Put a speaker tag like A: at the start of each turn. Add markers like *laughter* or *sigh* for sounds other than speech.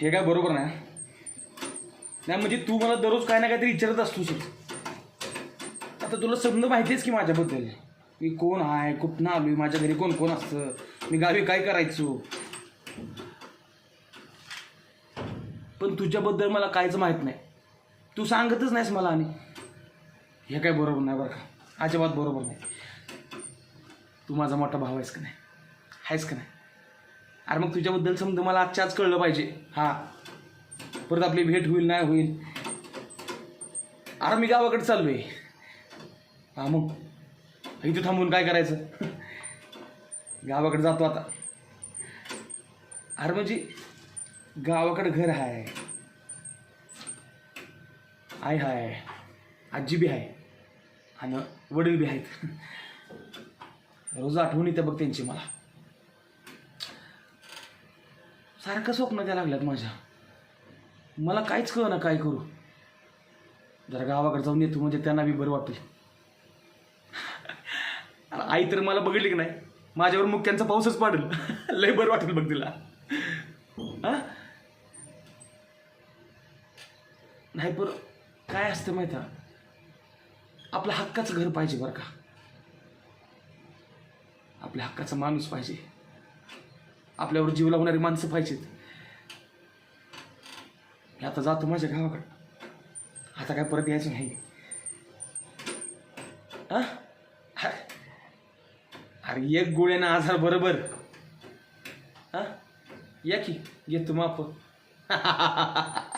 A: हे काय बरोबर नाही नाही म्हणजे तू मला दररोज काय ना काहीतरी विचारत असतोस. आता तुला समजा माहितीच की माझ्याबद्दल? मी कोण आहे? कुठनं आलो माझ्या घरी कोण कोण असतं? मी गावी काय करायचो? पण तुझ्याबद्दल मला काहीच माहीत नाही. तू सांगतच नाहीस मला आणि. हे काय बरोबर नाही बरं का? अजिबात बरोबर नाही. तू माझा मोठा भाव आहेस का नाही? आहेस का नाही? अरे मग तुझ्याबद्दल समजा मला आजच्या आज कळलं पाहिजे. हां. परत आपली भेट होईल नाही होईल. अरे मी गावाकडे चाललो आहे हां मग? इथं थांबून काय करायचं? गावाकडे जातो आता. अरे म्हणजे गावाकडे घर आहे आई हाय. आजी बी आहे आणि वडील बी आहेत रोज आठवण येते बघ त्यांची मला. सारखं स्वप्न द्या लागल्यात माझ्या. मला काहीच कळ ना काय करू. जरा गावाकडे जाऊन येतो म्हणजे त्यांना बी बरं वाटेल. आई तर मला बघितली की नाही? माझ्यावर मुक्यांचा पाऊसच पाडेल. लय बरं वाटेल बघ तिला. नाही पर काय असतं माहिती आपलं हक्काचं घर पाहिजे बरं का? आपल्या हक्काचा माणूस पाहिजे. आपल्यावर जीव लावणारी माणसं पाहिजेत. मी आता जातो माझ्या गावाकडं. आता काय परत यायचं नाही. हा? अरे एक गोळ्यानं आजार बरोबर. हा? या की घेतो माप *laughs*